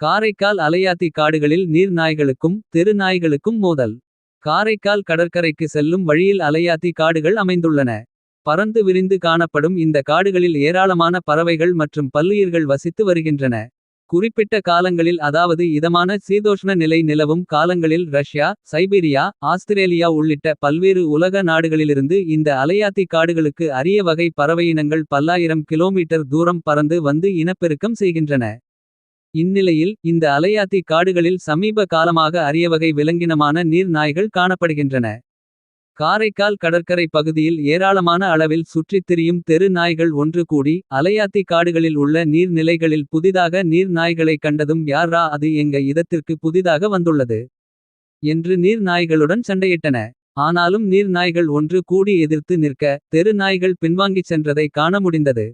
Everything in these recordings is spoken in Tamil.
காரைக்கால் அலையாத்தி காடுகளில் நீர் நாய்களுக்கும். தெரு நாய்களுக்கும் மோதல். காரைக்கால் கடற்கரைக்கு செல்லும் வழியில் அலையாத்தி காடுகள் அமைந்துள்ளன. பறந்து விரிந்து காணப்படும் இந்த காடுகளில் ஏராளமான பறவைகள் மற்றும் பல்லுயிர்கள் வசித்து வருகின்றன. குறிப்பிட்ட காலங்களில் அதாவது இதமான சீதோஷ்ண நிலை நிலவும் காலங்களில் ரஷ்யா. சைபீரியா ஆஸ்திரேலியா உள்ளிட்ட பல்வேறு உலக நாடுகளிலிருந்து. இந்த அலையாத்தி காடுகளுக்கு அரிய வகை பறவையினங்கள். பல்லாயிரம் கிலோமீட்டர் தூரம் பறந்து வந்து இனப்பெருக்கம் செய்கின்றன. இந்நிலையில் இந்த அலையாத்தி காடுகளில் சமீப காலமாக அரியவகை விலங்கினமான நீர் நாய்கள் காணப்படுகின்றன. காரைக்கால் கடற்கரை பகுதியில் ஏராளமான அளவில் சுற்றித் திரியும் தெரு நாய்கள் ஒன்று கூடி. அலையாத்தி காடுகளில் உள்ள நீர் நிலைகளில் புதிதாக நீர் நாய்களைக் கண்டதும் யார்ரா அது எங்க இதத்திற்கு புதிதாக வந்துள்ளது. என்று நீர் நாய்களுடன் சண்டையிட்டன. ஆனாலும் நீர் நாய்கள் ஒன்று கூடி எதிர்த்து நிற்க. தெரு நாய்கள் பின்வாங்கிச் சென்றதை காண முடிந்தது.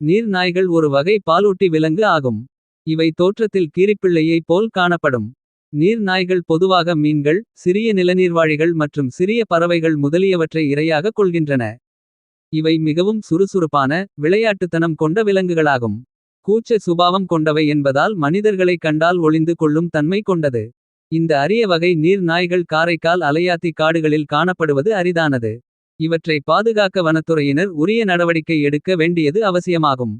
நீர் நாய்கள் ஒரு வகை பாலூட்டி விலங்கு ஆகும். இவை தோற்றத்தில் கீரிப்பிள்ளையைப் போல் காணப்படும். நீர் நாய்கள் பொதுவாக மீன்கள் சிறிய நிலநீர்வாழிகள் மற்றும் சிறிய பறவைகள் முதலியவற்றை இரையாகக் கொள்கின்றன. இவை மிகவும் சுறுசுறுப்பான விளையாட்டுத்தனம் கொண்ட விலங்குகளாகும். கூச்ச சுபாவம் கொண்டவை என்பதால் மனிதர்களைக் கண்டால் ஒளிந்து கொள்ளும் தன்மை கொண்டது. இந்த அரிய வகை நீர் நாய்கள் காரைக்கால் அலையாத்தி காடுகளில் காணப்படுவது அரிதானது. இவற்றை பாதுகாக்க வனத்துறையினர் உரிய நடவடிக்கை எடுக்க வேண்டியது அவசியமாகும்.